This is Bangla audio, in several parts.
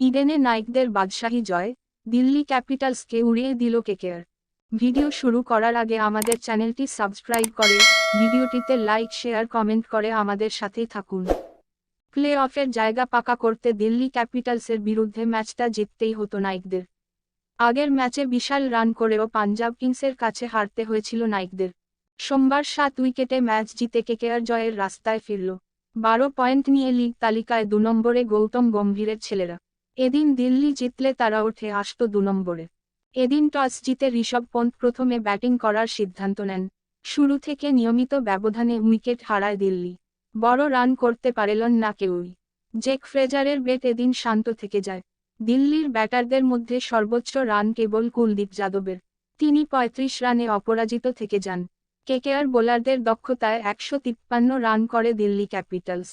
ইডেনে নাইকদের বাদশাহী জয়, দিল্লি ক্যাপিটালসকে উড়িয়ে দিল কেকেআর। ভিডিও শুরু করার আগে আমাদের চ্যানেলটি সাবস্ক্রাইব করে, ভিডিওটিতে লাইক, শেয়ার, কমেন্ট করে আমাদের সাথেই থাকুন। প্লে অফের জায়গা পাকা করতে দিল্লি ক্যাপিটালসের বিরুদ্ধে ম্যাচটা জিততেই হতো নাইকদের। আগের ম্যাচে বিশাল রান করেও পাঞ্জাব কিংসের কাছে হারতে হয়েছিল নাইকদের। সোমবার সাত উইকেটে ম্যাচ জিতে কেকেআর জয়ের রাস্তায় ফিরল। বারো পয়েন্ট নিয়ে লিগ তালিকায় দু নম্বরে গৌতম গম্ভীরের ছেলেরা। এদিন দিল্লি জিতলে তারা উঠে আসত দু নম্বরে। এদিন টস জিতে ঋষভ পন্থ প্রথমে ব্যাটিং করার সিদ্ধান্ত নেন। শুরু থেকে নিয়মিত ব্যবধানে উইকেট হারায় দিল্লি। বড় রান করতে পারেলন না কেউই। জেক ফ্রেজারের বেট এদিন শান্ত থেকে যায়। দিল্লির ব্যাটারদের মধ্যে সর্বোচ্চ রান কেবল কুলদীপ যাদবের। তিনি ৩৫ রানে অপরাজিত থেকে যান। কেকেআর বোলারদের দক্ষতায় একশো তিপ্পান্ন রান করে দিল্লি ক্যাপিটালস।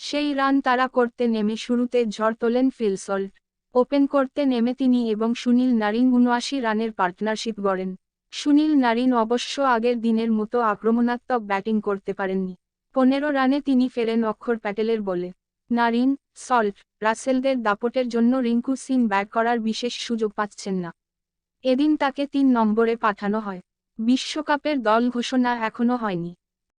সেই রান তারা করতে নেমে শুরুতে ঝড় তোলেন ফিল সল্ট ওপেন করতে নেমে তিনি এবং সুনীল নারিন উনআশি রানের পার্টনারশিপ গড়েন। সুনীল নারিন অবশ্য আগের দিনের মতো আক্রমণাত্মক ব্যাটিং করতে পারেননি। পনেরো রানে তিনি ফেরেন অক্ষর প্যাটেলের বলে। নারিন, সল্ট, রাসেলদের দাপটের জন্য রিঙ্কু সিং ব্যাট করার বিশেষ সুযোগ পাচ্ছেন না। এদিন তাকে তিন নম্বরে পাঠানো হয়। বিশ্বকাপের দল ঘোষণা এখনও হয়নি।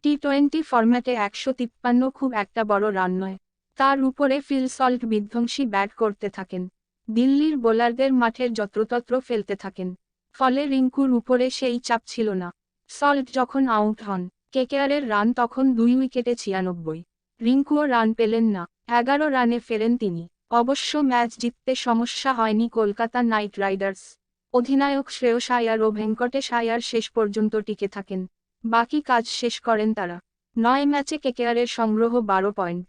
টি টোয়েন্টি ফরম্যাটে একশো তিপ্পান্ন খুব একটা বড় রান নয়। তার উপরে ফিল সল্ট বিধ্বংসী ব্যাট করতে থাকেন। দিল্লির বোলারদের মাঠের যত্রতত্র ফেলতে থাকেন। ফলে রিঙ্কুর উপরে সেই চাপ ছিল না। সল্ট যখন আউট হন, কেকেআরের রান তখন দুই উইকেটে ছিয়ানব্বই। রিঙ্কুও রান পেলেন না। এগারো রানে ফেরেন তিনি। অবশ্য ম্যাচ জিততে সমস্যা হয়নি কলকাতা নাইট রাইডার্স। অধিনায়ক শ্রেয়স আয়ার ও ভেঙ্কটেশ আয়ার শেষ পর্যন্ত টিকে থাকেন। বাকি কাজ শেষ করেন তারা। নয় ম্যাচে কেকেআরের সংগ্রহ বারো পয়েন্ট।